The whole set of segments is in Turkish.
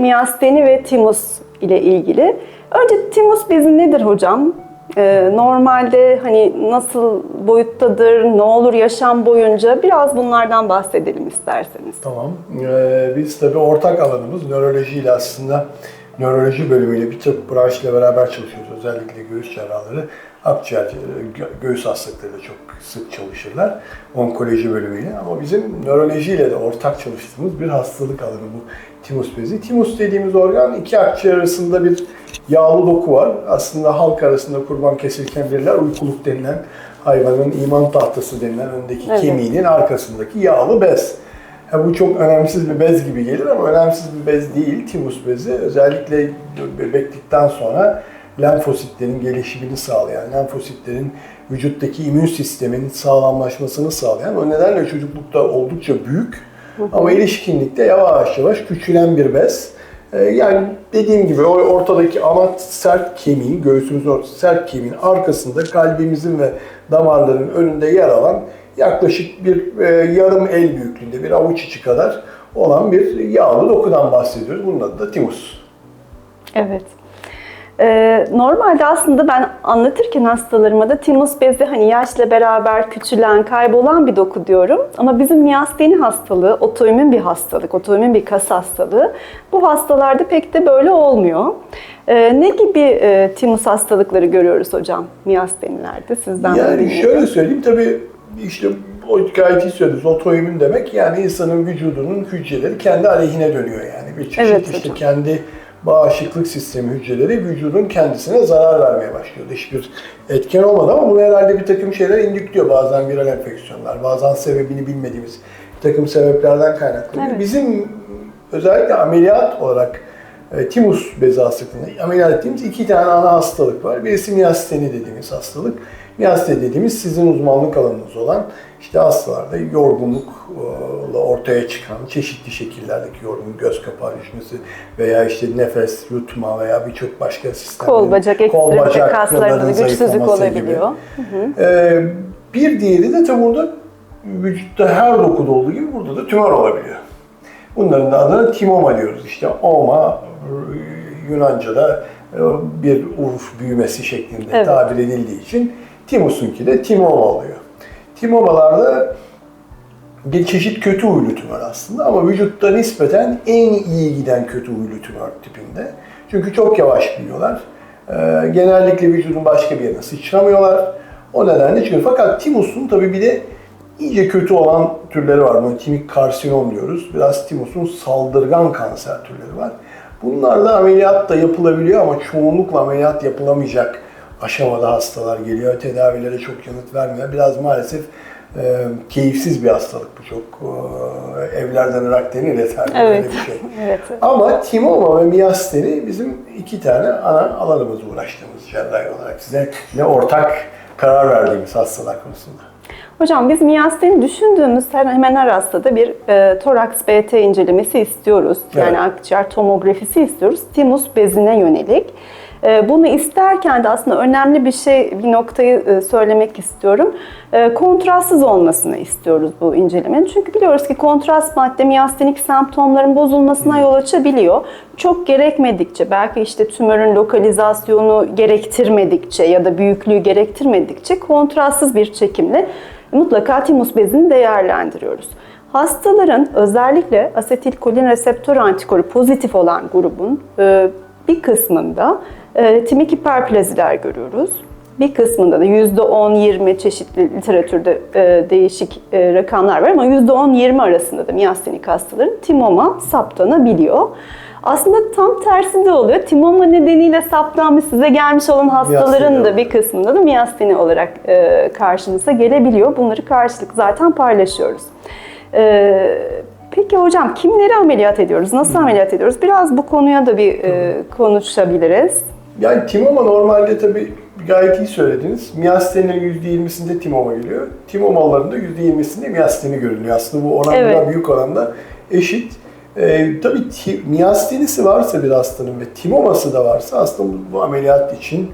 miyasteni ve timus ile ilgili. Önce timus bezi nedir hocam? Ee, normalde hani nasıl boyuttadır, ne olur yaşam boyunca biraz bunlardan bahsedelim isterseniz. Tamam. Ee, biz tabii ortak alanımız nörolojiyle aslında nöroloji bölümüyle birçok branşla beraber çalışıyoruz. Özellikle göğüs cerrahları, akciğer, gö- göğüs hastalıkları da çok sık çalışırlar. Onkoloji bölümüyle. Ama bizim nörolojiyle de ortak çalıştığımız bir hastalık alanı bu timus bezi. Timus dediğimiz organ iki akciğer arasında bir yağlı doku var. Aslında halk arasında kurban kesilirken bilirler uykuluk denilen hayvanın iman tahtası denilen öndeki Evet. kemiğinin arkasındaki yağlı bez. Ha, bu çok önemsiz bir bez gibi gelir ama önemsiz bir bez değil. Timus bezi özellikle bebeklikten sonra lenfositlerin gelişimini sağlayan, lenfositlerin vücuttaki immün sistemin sağlamlaşmasını sağlayan, o nedenle çocuklukta oldukça büyük ama erişkinlikte yavaş yavaş küçülen bir bez. Ee, Yani dediğim gibi o ortadaki ana sert kemiğin, göğsümüzün ortası sert kemiğin arkasında kalbimizin ve damarların önünde yer alan yaklaşık bir e, yarım el büyüklüğünde bir avuç içi kadar olan bir yağlı dokudan bahsediyoruz. Bunun adı da timus. Evet. Ee, normalde aslında ben anlatırken hastalarıma da timus bezi hani yaşla beraber küçülen, kaybolan bir doku diyorum. Ama bizim miyasteni hastalığı otoimmün bir hastalık, otoimmün bir kas hastalığı. Bu hastalarda pek de böyle olmuyor. Ee, ne gibi e, timus hastalıkları görüyoruz hocam miyastenilerde sizden de Yani şöyle söyleyeyim tabii işte o gayet iyi söylediniz. Otoimmün demek yani insanın vücudunun hücreleri kendi aleyhine dönüyor yani. Bir çeşit Evet işte hocam. kendi bağışıklık sistemi hücreleri vücudun kendisine zarar vermeye başlıyor. Hiçbir etken olmadı ama bu herhalde bir takım şeyler indükliyor. Bazen viral enfeksiyonlar, bazen sebebini bilmediğimiz bir takım sebeplerden kaynaklanıyor. Evet. Bizim özellikle ameliyat olarak e, timus bezi hastalığında ameliyat ettiğimiz iki tane ana hastalık var. Birisi miyasteni dediğimiz hastalık. Miyasteni dediğimiz sizin uzmanlık alanınız olan işte hastalarda yorgunlukla ortaya çıkan çeşitli şekillerdeki yorgunluk, göz kapağı düşmesi veya işte nefes, yutma veya birçok başka sistemlerin Kol, bacak, ekstremite bacakların kaslarında güçsüzlük olabiliyor. gibi. Ee, bir diğeri de tabi burada vücutta her dokuda olduğu gibi burada da tümör olabiliyor. Bunların da adına timoma diyoruz işte. Oma Yunanca'da e, bir urf büyümesi şeklinde Evet. tabir edildiği için timusunki de timoma oluyor. Timomalarda bir çeşit kötü huylu tümör aslında ama vücutta nispeten en iyi giden kötü huylu tümör tipinde. Çünkü çok yavaş büyüyorlar. Ee, genellikle vücudun başka bir yerine sıçramıyorlar. O nedenle çıkıyor. Fakat timusun tabii bir de iyice kötü olan türleri var. Buna timik karsinom diyoruz. Biraz timusun saldırgan kanser türleri var. Bunlarla ameliyat da yapılabiliyor ama çoğunlukla ameliyat yapılamayacak aşamada hastalar geliyor. Tedavilere çok yanıt vermiyor. Biraz maalesef e, keyifsiz bir hastalık bu çok. E, evlerden ırak denir yeterli Evet. bir şey. Evet. Ama timoma ve miyasteni bizim iki tane ana alanımız uğraştığımız cerrahi olarak size ne ortak karar verdiğimiz hastalar konusunda. Hocam biz miyasteni düşündüğümüz hemen her hastada bir e, toraks BT incelemesi istiyoruz. Yani Evet. akciğer tomografisi istiyoruz. Timus bezine yönelik. E, bunu isterken de aslında önemli bir şey, bir noktayı e, söylemek istiyorum. E, kontrastsız olmasını istiyoruz bu incelemenin. Çünkü biliyoruz ki kontrast madde miyastenik semptomların bozulmasına yol açabiliyor. Çok gerekmedikçe, belki işte tümörün lokalizasyonu gerektirmedikçe ya da büyüklüğü gerektirmedikçe kontrastsız bir çekimle mutlaka timus bezini değerlendiriyoruz. Hastaların özellikle asetilkolin reseptör antikoru pozitif olan grubun e, bir kısmında e, timik hiperplaziler görüyoruz. Bir kısmında da %10-20 çeşitli literatürde e, değişik rakamlar var ama %10-20 arasında da miyastenik hastaların timoma saptanabiliyor. Aslında tam tersi de oluyor. Timoma nedeniyle saptanmış size gelmiş olan hastaların da bir kısmında da miyasteni olarak e, karşınıza gelebiliyor. Bunları karşılık zaten paylaşıyoruz. E, peki hocam kimleri ameliyat ediyoruz? Nasıl ameliyat ediyoruz? Biraz bu konuya da bir e, konuşabiliriz. Yani timoma normalde tabii gayet iyi söylediniz. Miyastenin %20'sinde timoma geliyor. Timomaların da %20'sinde miyasteni görülüyor. Aslında bu oranla Evet. büyük oranda eşit. Ee, tabii ti, miyastenisi varsa bir hastanın ve timoması da varsa aslında bu, bu ameliyat için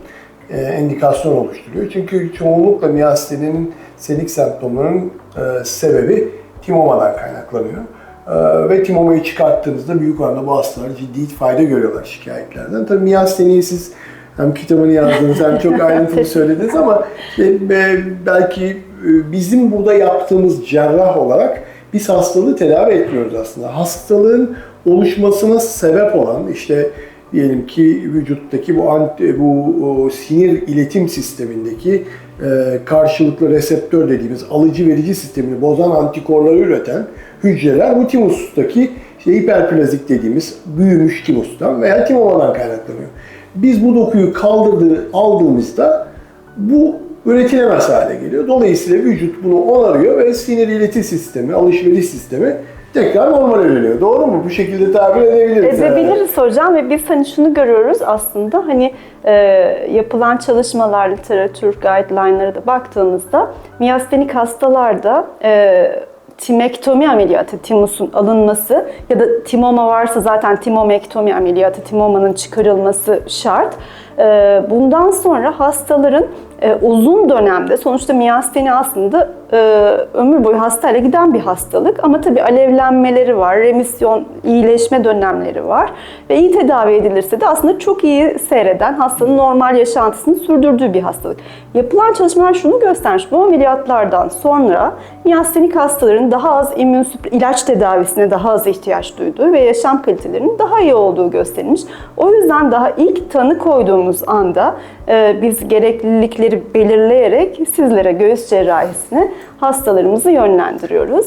e, endikasyon oluşturuyor. Çünkü çoğunlukla miyasteninin senik semptomlarının e, sebebi timomadan kaynaklanıyor. Ee, ve timomayı çıkarttığınızda büyük oranda bu hastalar ciddi fayda görüyorlar şikayetlerden. Tabii miyasteniyi siz hem kitabını yazdınız hem çok ayrıntılı söylediniz ama işte, e, belki e, bizim burada yaptığımız cerrah olarak biz hastalığı tedavi etmiyoruz aslında. Hastalığın oluşmasına sebep olan işte diyelim ki vücuttaki bu anti, bu sinir iletim sistemindeki e, karşılıklı reseptör dediğimiz alıcı verici sistemini bozan antikorları üreten hücreler bu timustaki işte hiperplazik dediğimiz büyümüş timustan veya timomadan kaynaklanıyor. Biz bu dokuyu kaldırdığı aldığımızda bu üretilemez hale geliyor. Dolayısıyla vücut bunu onarıyor ve sinir ileti sistemi, alışveriş sistemi tekrar normale dönüyor. Doğru mu? Bu şekilde tabir edebiliriz. yani. Edebiliriz hocam ve biz hani şunu görüyoruz aslında hani e, yapılan çalışmalar, literatür, guideline'lara da baktığımızda miyastenik hastalarda e, timektomi ameliyatı, timusun alınması ya da timoma varsa zaten timomektomi ameliyatı, timomanın çıkarılması şart. E, bundan sonra hastaların e, uzun dönemde sonuçta miyasteni aslında e, ömür boyu hastayla giden bir hastalık ama tabii alevlenmeleri var, remisyon, iyileşme dönemleri var ve iyi tedavi edilirse de aslında çok iyi seyreden, hastanın normal yaşantısını sürdürdüğü bir hastalık. Yapılan çalışmalar şunu göstermiş, bu ameliyatlardan sonra miyastenik hastaların daha az immün ilaç tedavisine daha az ihtiyaç duyduğu ve yaşam kalitelerinin daha iyi olduğu gösterilmiş. O yüzden daha ilk tanı koyduğumuz anda e, biz gereklilikleri belirleyerek sizlere göğüs cerrahisine hastalarımızı yönlendiriyoruz.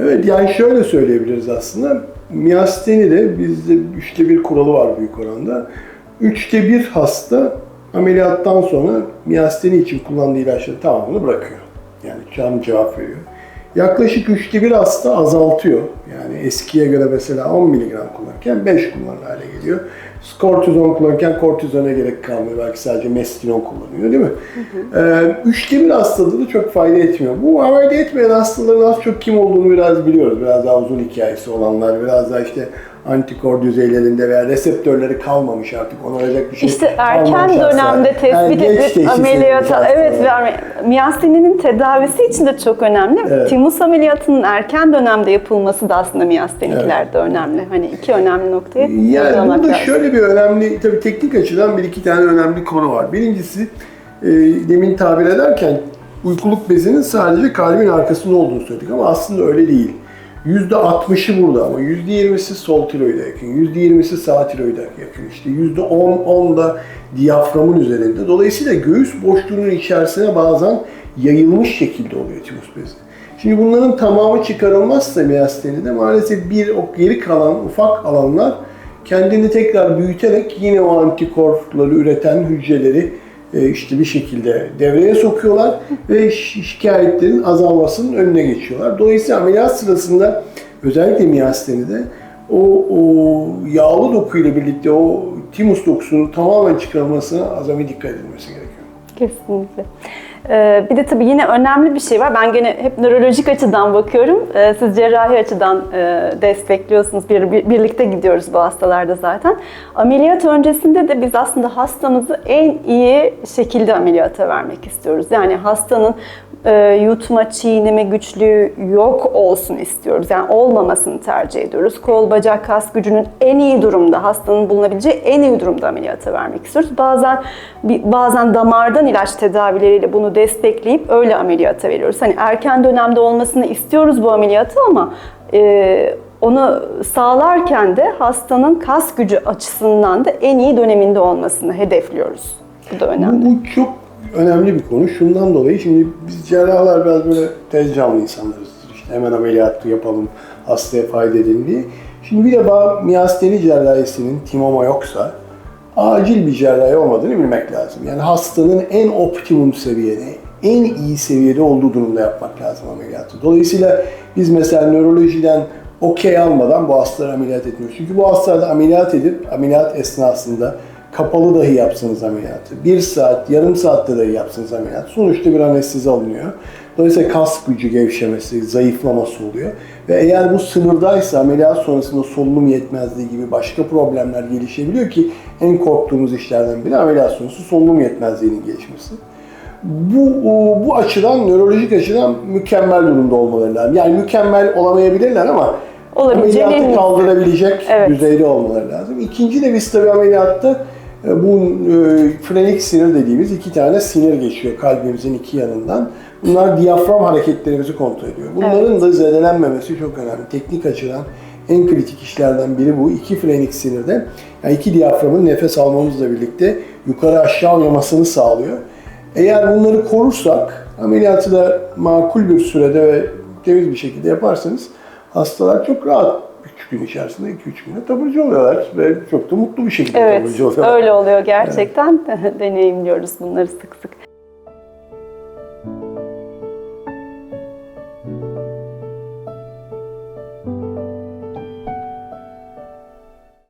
Evet yani şöyle söyleyebiliriz aslında. Miyasteni de bizde üçte bir kuralı var büyük oranda. Üçte bir hasta ameliyattan sonra miyasteni için kullandığı ilaçların tamamını bırakıyor. Yani can cevap veriyor. Yaklaşık üçte bir hasta azaltıyor. Yani eskiye göre mesela 10 mg kullanırken 5 kullanır hale geliyor. Kortizon kullanırken kortizona gerek kalmıyor. Belki sadece mestinon kullanıyor değil mi? Ee, üçte bir hastada da çok fayda etmiyor. Bu fayda etmeyen hastaların az çok kim olduğunu biraz biliyoruz. Biraz daha uzun hikayesi olanlar, biraz daha işte antikor düzeylerinde veya reseptörleri kalmamış artık onaracak bir şey İşte erken dönemde Yani tespit geç edip ameliyata, evet ve miyasteninin tedavisi için de çok önemli. Evet. Timus ameliyatının erken dönemde yapılması da aslında miyasteniklerde önemli. Hani iki önemli noktayı Yani burada lazım. şöyle bir önemli, tabii teknik açıdan bir iki tane önemli konu var. Birincisi, e, demin tabir ederken uykuluk bezinin sadece kalbin arkasında olduğunu söyledik ama aslında öyle değil. %60'ı burada ama %20'si sol tiroide yakın, %20'si sağ tiroide yakın, işte %10, 10 da diyaframın üzerinde. Dolayısıyla göğüs boşluğunun içerisine bazen yayılmış şekilde oluyor timus bezi. Şimdi bunların tamamı çıkarılmazsa miyastenide maalesef bir o geri kalan ufak alanlar kendini tekrar büyüterek yine o antikorları üreten hücreleri işte bir şekilde devreye sokuyorlar ve şi- şikayetlerin azalmasının önüne geçiyorlar. Dolayısıyla ameliyat sırasında özellikle miyastenide o, o yağlı dokuyla birlikte o timus dokusunun tamamen çıkarılmasına azami dikkat edilmesi gerekiyor. Kesinlikle. Ee, bir de tabii yine önemli bir şey var. Ben gene hep nörolojik açıdan bakıyorum. Ee, siz cerrahi açıdan e, destekliyorsunuz. Bir, bir- birlikte gidiyoruz bu hastalarda zaten. Ameliyat öncesinde de biz aslında hastamızı en iyi şekilde ameliyata vermek istiyoruz. Yani hastanın e, yutma, çiğneme güçlüğü yok olsun istiyoruz. Yani olmamasını tercih ediyoruz. Kol, bacak, kas gücünün en iyi durumda, hastanın bulunabileceği en iyi durumda ameliyata vermek istiyoruz. Bazen bazen damardan ilaç tedavileriyle bunu destekleyip öyle ameliyata veriyoruz. Hani erken dönemde olmasını istiyoruz bu ameliyatı ama e, onu sağlarken de hastanın kas gücü açısından da en iyi döneminde olmasını hedefliyoruz. Bu da önemli. Bu çok önemli bir konu. Şundan dolayı şimdi biz cerrahlar biraz böyle tez canlı insanlarızdır. İşte hemen ameliyatı yapalım, hastaya fayda edin diye. Şimdi bir defa miyasteni cerrahisinin timoma yoksa acil bir cerrahi olmadığını bilmek lazım. Yani hastanın en optimum seviyede, en iyi seviyede olduğu durumda yapmak lazım ameliyatı. Dolayısıyla biz mesela nörolojiden okey almadan bu hastaları ameliyat etmiyoruz. Çünkü bu hastalarda ameliyat edip ameliyat esnasında kapalı dahi yapsanız ameliyatı, bir saat, yarım saatte dahi yapsanız ameliyat, sonuçta bir anestezi alınıyor. Dolayısıyla kas gücü gevşemesi, zayıflaması oluyor. Ve eğer bu sınırdaysa ameliyat sonrasında solunum yetmezliği gibi başka problemler gelişebiliyor ki en korktuğumuz işlerden biri ameliyat sonrası solunum yetmezliğinin gelişmesi. Bu, bu açıdan, nörolojik açıdan mükemmel durumda olmaları lazım. Yani mükemmel olamayabilirler ama Ameliyatı kaldırabilecek Evet. düzeyde olmaları lazım. İkinci de biz tabii ameliyatta bu e, frenik sinir dediğimiz iki tane sinir geçiyor kalbimizin iki yanından. Bunlar diyafram hareketlerimizi kontrol ediyor. Bunların da zedelenmemesi çok önemli. Teknik açıdan en kritik işlerden biri bu. İki frenik sinirde, yani iki diyaframın nefes almamızla birlikte yukarı aşağı oynamasını sağlıyor. Eğer bunları korursak, ameliyatı da makul bir sürede ve temiz bir şekilde yaparsanız hastalar çok rahat 3 gün içerisinde 2-3 günde taburcu oluyorlar ve çok da mutlu bir şekilde Evet, taburcu oluyorlar. öyle oluyor gerçekten. Deneyimliyoruz bunları sık sık.